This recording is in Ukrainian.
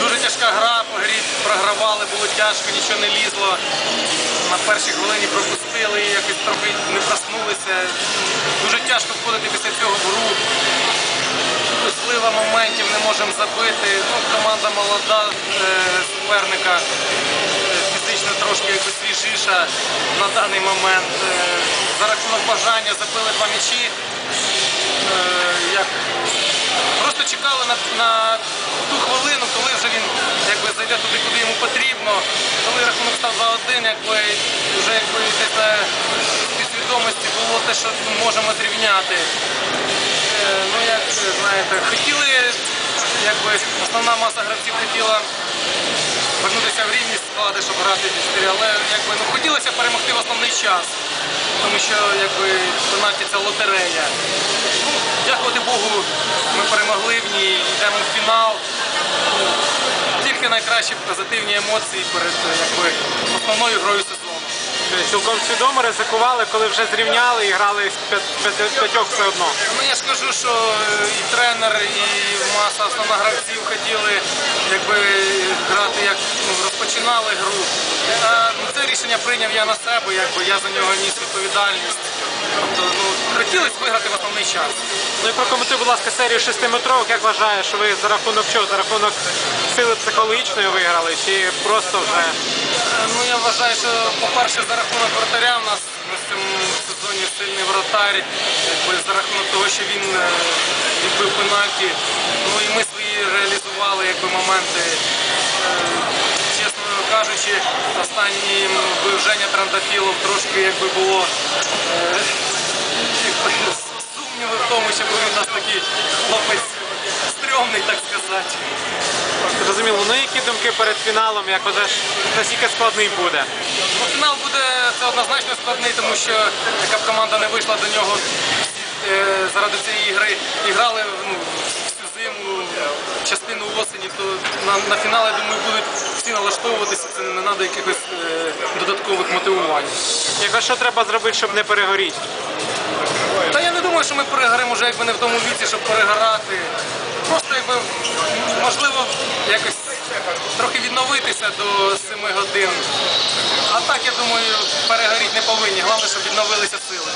дуже тяжка гра, по грі програвали, було тяжко, нічого не лізло. На першій хвилині пропустили, якось трохи не проснулися. Дуже тяжко входити після цього в гру. Слива моментів не можемо забити. Ну, команда молода е, суперника, е, фізично трошки свіжіша на даний момент. Е, за рахунок бажання забили два м'ячі. Просто чекали на, на ту хвилину, зайде туди, куди йому потрібно. Коли рахунок став 2-1, якби, вже якби, десь було те, що можемо зрівняти. Е, Ну, як знаєте, хотіли, якби основна маса гравців хотіла вернутися в рівні склади, щоб грати ці чотири, але якби, ну, хотілося перемогти в основний час, тому що якби, пенальті це лотерея. Ну, дякувати Богу, ми перемогли в ній, йдемо в фінал. Найкращі позитивні емоції перед е, якби, основною грою сезону. Цілком свідомо ризикували, коли вже зрівняли і грали з п'ят- п'ят- п'ятьох все одно. Ну я ж кажу, що е, і тренер, і маса основна гравців хотіли якби грати, як ну, розпочинали гру. А, ну, це рішення прийняв я на себе, якби я за нього ніс відповідальність. Тобто, ну, хотілося виграти в основний час. Ну і прокоментуй, будь ласка, серію шестиметровок. Як вважаєш, ви за рахунок чого? За рахунок сили психологічної виграли, чи просто вже Ну я вважаю, що по-перше, за рахунок вратаря в нас на цьому сезоні сильний вратар, за рахунок того, що він е, відбив пенальті. Ну і ми свої реалізували якби моменти. Е, Чесно кажучи, останнім бив Женя Трандафілов трошки якби було е, сумніви в тому, що він у нас такий хлопець стрьомний, так сказати. Зрозуміло. Ну які думки перед фіналом, як вважаєш, наскільки складний буде? Ну, фінал буде це однозначно складний, тому що яка б команда не вийшла до нього е, заради цієї гри і грали ну, всю зиму, частину осені, то на, на фінал, я думаю, будуть всі налаштовуватися, це не треба якихось е, додаткових мотивувань. Яка що треба зробити, щоб не перегоріти? Думаю, що ми перегоримо вже якби не в тому віці, щоб перегорати. Просто якби можливо якось трохи відновитися до 7 годин. А так я думаю, перегоріти не повинні. Головне, щоб відновилися сили.